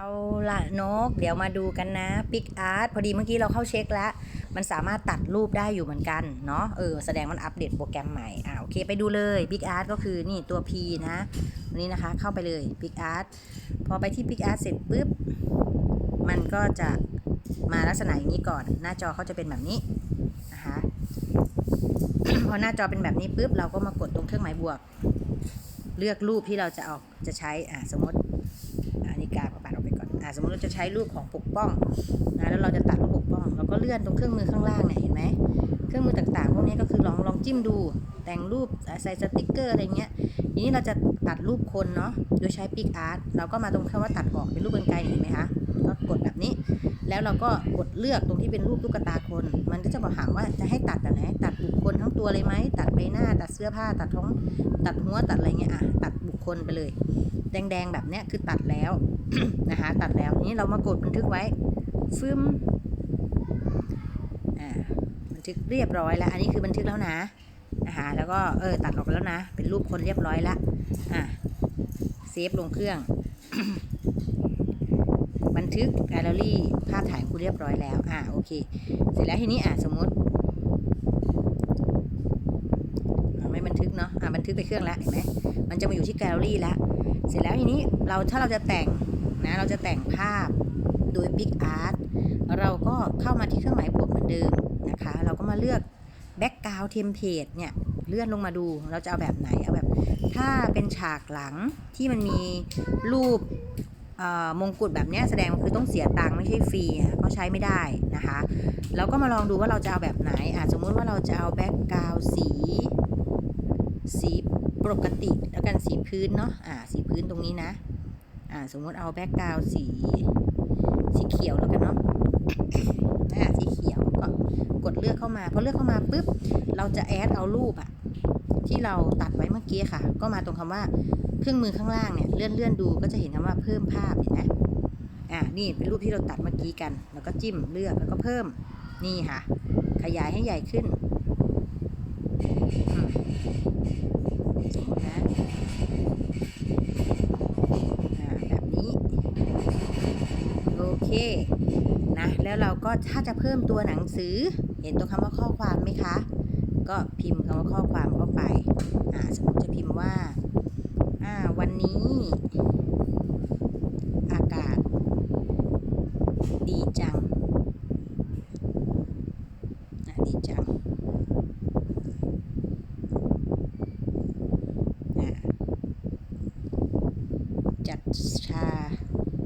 เอาละนก เดี๋ยวมาดูกันนะปิกอาร์ตพอดีเมื่อกี้เราเข้าเช็คแล้ว มันสามารถตัดรูปได้อยู่เหมือนกันเนาะเออแสดงมันอัปเดตโปรแกรมใหม่อ่าโอเคไปดูเลยปิกอาร์ตก็คือนี่ตัว P นะวันนี้นะคะเข้าไปเลยปิกอาร์ตพอไปที่ปิกอาร์ตเสร็จปุ๊บ มันก็จะมาลักษณะอย่างนี้ก่อน หน้าจอเขาจะเป็นแบบนี้นะคะพอหน้าจอเป็นแบบนี้ปุ๊บเราก็มากดตรงเครื่องหมายบวก เลือกรูปที่เราจะเอาจะใช้อ่าสมมติ สมมติเราจะใช้รูปของปกป้องนะแล้วเราจะตัดรูปปกป้องเราก็เลื่อนตรงเครื่องมือข้างล่างเนี่ยเห็นไหมเครื่องมือต่างๆ พวกนี้ก็คือลองลองจิ้มดู แต่งรูปใส่สติกเกอร์อะไรเงี้ยทีนี้เราจะตัดรูปคนเนาะโดยใช้ปิกอาร์ตเราก็มาตรงคำว่าตัดออกเป็นรูปกรรไกรเห็นไหมคะก็กดแบบนี้ แล้วเราก็กดเลือกตรงที่เป็นรูปตุ๊กตาคน มันก็จะบอกถามว่าจะให้ตัดแบบไหนตัดบุคคลทั้งตัวเลยไหมตัดใบหน้า ตัดเสื้อผ้า ตัดท้องตัดหัวตัดอะไรเงี้ยอะตัดบุคคลไปเลย แดงๆแบบเนี้ยคือตัดแล้วนะคะตัดแล้วทีนี้เรามากดบันทึกไว้ฟึมอ่าบันทึกเรียบร้อยแล้ว อันนี้คือบันทึกแล้วนะ นะคะแล้วก็เออตัดออกไปแล้วนะ เป็นรูปคนเรียบร้อยละอ่าเซฟลงเครื่อง บันทึกแกลเลอรี่ภาพถ่ายคุณเรียบร้อยแล้วอ่าโอเค เสร็จแล้วทีนี้อ่าสมมติไม่บันทึกเนาะอ่าบันทึกไปเครื่องแล้วเห็นไหมมันจะมาอยู่ที่แกลเลอรี่แล้วเสร็จแล้วทีนี้เราถ้าเราจะแต่งนะเราจะแต่งภาพโดย Big Art เราก็เข้ามาที่เครื่องหมายบวกเหมือนเดิมนะคะ เราก็มาเลือก Background Template เนี่ยเลื่อนลงมาดูเราจะเอาแบบไหนเอาแบบ ถ้าเป็นฉากหลังที่มันมีรูปมงกุฎแบบนี้แสดงว่าคือต้องเสียตังค์ไม่ใช่ฟรีก็ใช้ไม่ได้นะคะเราก็มาลองดูว่าเราจะเอาแบบไหนอะสมมติว่าเราจะเอาแบ็กกราวสี สีปกติแล้วกันสีพื้นเนาะอ่าสีพื้นตรงนี้นะอ่าสมมติเอาแบ็กกราวสี สีเขียวแล้วกันเนาะอ่าสีเขียว ก็กดเลือกเข้ามาพอเลือกเข้ามาปุ๊บเราจะแอดเอารูปอะที่เราตัดไว้เมื่อกี้ค่ะ ก็มาตรงคำว่าเครื่องมือข้างล่างเนี่ยเลื่อนเลื่อนดูก็จะเห็นคำว่าเพิ่มภาพเห็นไหมอ่านี่เป็นรูปที่เราตัดเมื่อกี้กัน แล้วก็จิ้มเลือกแล้วก็เพิ่มนี่ค่ะ ขยายให้ใหญ่ขึ้นอืมสมมอ่าแบบนี้ โอเค นะแล้วเราก็ถ้าจะเพิ่มตัวหนังสือ เห็นตัวคำว่าข้อความไหมคะ ก็พิมพ์คำว่าข้อความเข้าไปอ่าสมมติจะพิมพ์ว่าอ่าวันนี้อากาศ ดีจังดีจังจัดชา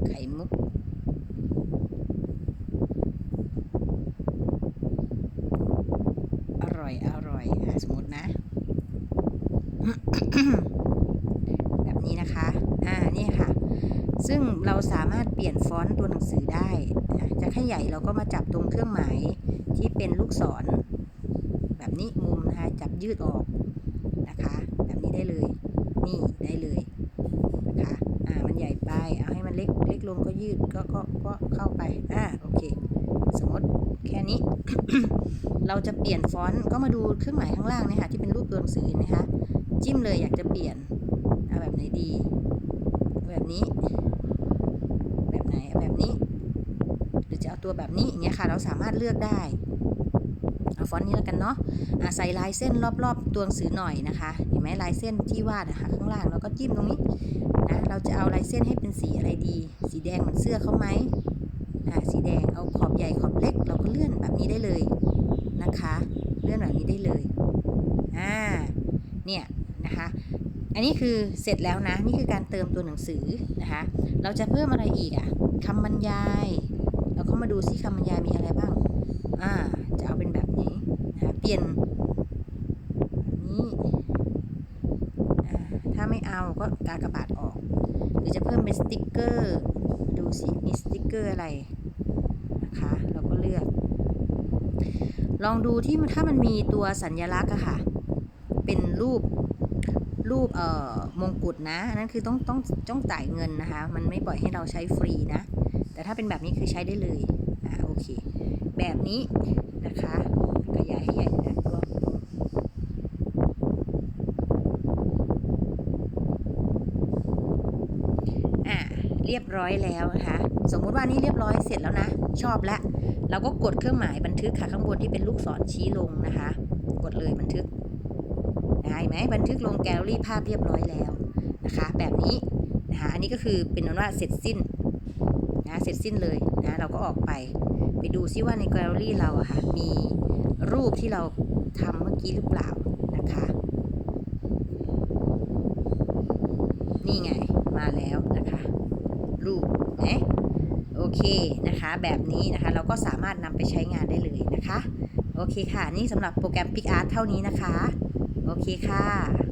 ไข่มุก อร่อย อร่อยอะ สมมตินะ แบบนี้นะคะ อ่า นี่ค่ะ ซึ่งเราสามารถเปลี่ยนฟอนต์ตัวหนังสือได้นะจะแค่ใหญ่เราก็มาจับตรงเครื่องหมายที่เป็นลูกศร แบบนี้มุมนะคะจับยืดออกนะคะ แบบนี้ได้เลย นี่ได้เลยนะคะ อ่า มันใหญ่ไป เอาให้มันเล็กเล็กลงก็ยืดก็ก็ก็เข้าไป อ่า โอเค สมมติแค่นี้ เราจะเปลี่ยนฟอนต์ก็มาดูเครื่องหมายข้างล่างนี่ยค่ะที่เป็นรูปตัวหนังสือนะคะจิ้มเลยอยากจะเปลี่ยนเอาแบบไหนดี แบบนี้ แบบไหนแบบนี้ หรือจะเอาตัวแบบนี้อย่างเงี้ยค่ะ เราสามารถเลือกได้เอาฟอนต์นี้แล้วกันเนาะอะใส่ลายเส้นรอบๆตัวหนังสือหน่อยนะคะ เห็นไหมลายเส้นที่วาดนะคะข้างล่างเราก็จิ้มตรงนี้นะเราจะเอาลายเส้นให้เป็นสีอะไรดี สีแดงเหมือนเสื้อเขาไหมอ่าสีแดงเอาขอบใหญ่ขอบเล็ก เราก็เลื่อนแบบนี้ได้เลย นะคะเลื่อนแบบนี้ได้เลยอ่าเนี่ยนะคะอันนี้คือเสร็จแล้วนะนี่คือการเติมตัวหนังสือนะคะเราจะเพิ่มอะไรอีกอะคำบรรยายเราก็มาดูซิคำบรรยายมีอะไรบ้างอ่าจะเอาเป็นแบบนี้นะคะเปลี่ยนนี้อ่าถ้าไม่เอาก็กากระบาทออก หรือจะเพิ่มเป็นสติกเกอร์ดูสิมีสติกเกอร์อะไรนะคะเราก็เลือก ลองดูที่ถ้ามันมีตัวสัญลักษณ์อะค่ะ เป็นรูปรูปเอ่อมงกุฎนะอันนั้นคือต้องต้องต้องจ่ายเงินนะคะ มันไม่ปล่อยให้เราใช้ฟรีนะ แต่ถ้าเป็นแบบนี้คือใช้ได้เลย อ่าโอเค แบบนี้นะคะ ขยายให้ใหญ่นะก็อ่า เรียบร้อยแล้วนะคะสมมุติว่านี่เรียบร้อยเสร็จแล้วนะ ชอบแล้วเราก็กดเครื่องหมายบันทึกค่ะข้างบนที่เป็นลูกศรชี้ลงนะคะ กดเลยบันทึกนะคะเห็นไหมบันทึกลงแกลเลอรี่ภาพเรียบร้อยแล้วนะคะ แบบนี้นะคะอันนี้ก็คือเป็นนั้นว่าเสร็จสิ้นนะเสร็จสิ้นเลยนะเราก็ออกไปไปดูซิว่าในแกลเลอรี่เราอะค่ะมีรูปที่เราทำเมื่อกี้หรือเปล่านะคะ นี่ไงมาแล้วนะคะ รูปนะโอเคนะคะ แบบนี้นะคะเราก็สามารถนำไปใช้งานได้เลยนะคะ โอเคค่ะ นี่สำหรับโปรแกรม PicArt เท่านี้นะคะ โอเคค่ะ